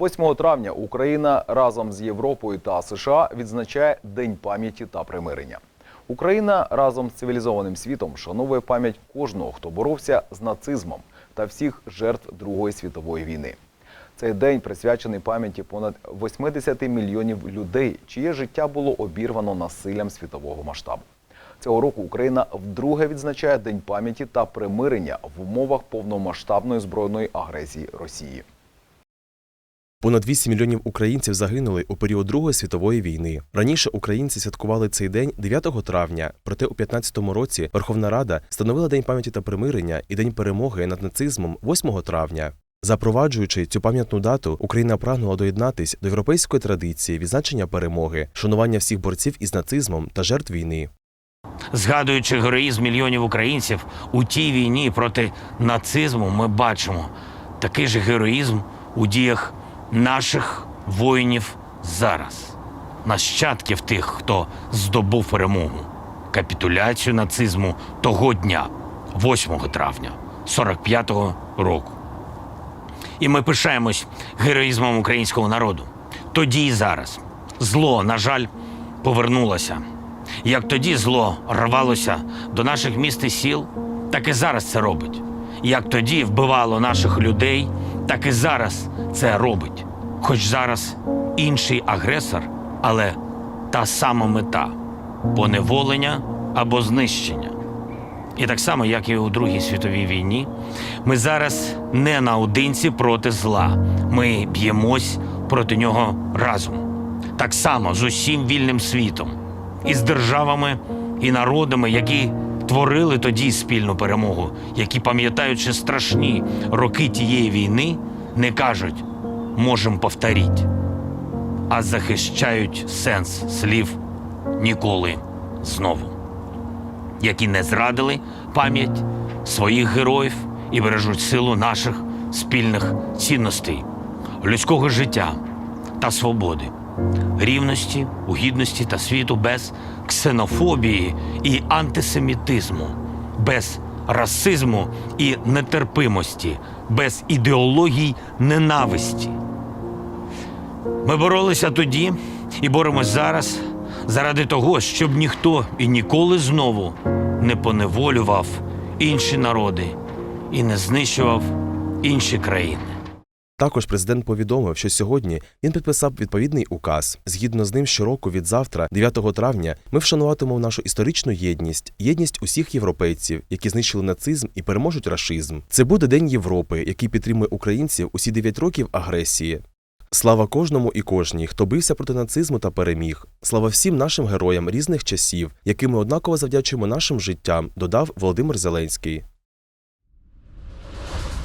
8 травня Україна разом з Європою та США відзначає День пам'яті та примирення. Україна разом з цивілізованим світом шановує пам'ять кожного, хто боровся з нацизмом та всіх жертв Другої світової війни. Цей день присвячений пам'яті понад 80 мільйонів людей, чиє життя було обірвано насиллям світового масштабу. Цього року Україна вдруге відзначає День пам'яті та примирення в умовах повномасштабної збройної агресії Росії. Понад 8 мільйонів українців загинули у період Другої світової війни. Раніше українці святкували цей день 9 травня. Проте у 15-му році Верховна Рада встановила День пам'яті та примирення і День перемоги над нацизмом 8 травня. Запроваджуючи цю пам'ятну дату, Україна прагнула доєднатись до європейської традиції відзначення перемоги, шанування всіх борців із нацизмом та жертв війни. Згадуючи героїзм мільйонів українців у тій війні проти нацизму, ми бачимо такий же героїзм у діях наших воїнів зараз, нащадків тих, хто здобув перемогу, капітуляцію нацизму того дня, 8 травня 45-го року. І ми пишаємось героїзмом українського народу. Тоді і зараз зло, на жаль, повернулося. Як тоді зло рвалося до наших міст і сіл, так і зараз це робить. Як тоді вбивало наших людей, так і зараз це робить. Хоч зараз інший агресор, але та сама мета поневолення або знищення. І так само, як і у Другій світовій війні, ми зараз не наодинці проти зла. Ми б'ємось проти нього разом. Так само з усім вільним світом, і з державами і народами, які творили тоді спільну перемогу, які, пам'ятаючи страшні роки тієї війни, не кажуть можемо повторіть, а захищають сенс слів ніколи знову які не зрадили пам'ять своїх героїв і бережуть силу наших спільних цінностей, людського життя та свободи, рівності, у гідності та світу без ксенофобії і антисемітизму, без расизму і нетерпимості, без ідеологій ненависті. Ми боролися тоді і боремось зараз заради того, щоб ніхто і ніколи знову не поневолював інші народи і не знищував інші країни. Також президент повідомив, що сьогодні він підписав відповідний указ. Згідно з ним, щороку від завтра, 9 травня, ми вшануватимемо нашу історичну єдність, єдність усіх європейців, які знищили нацизм і переможуть рашизм. Це буде День Європи, який підтримує українців усі 9 років агресії. Слава кожному і кожній, хто бився проти нацизму та переміг. Слава всім нашим героям різних часів, яким ми однаково завдячуємо нашим життям, додав Володимир Зеленський.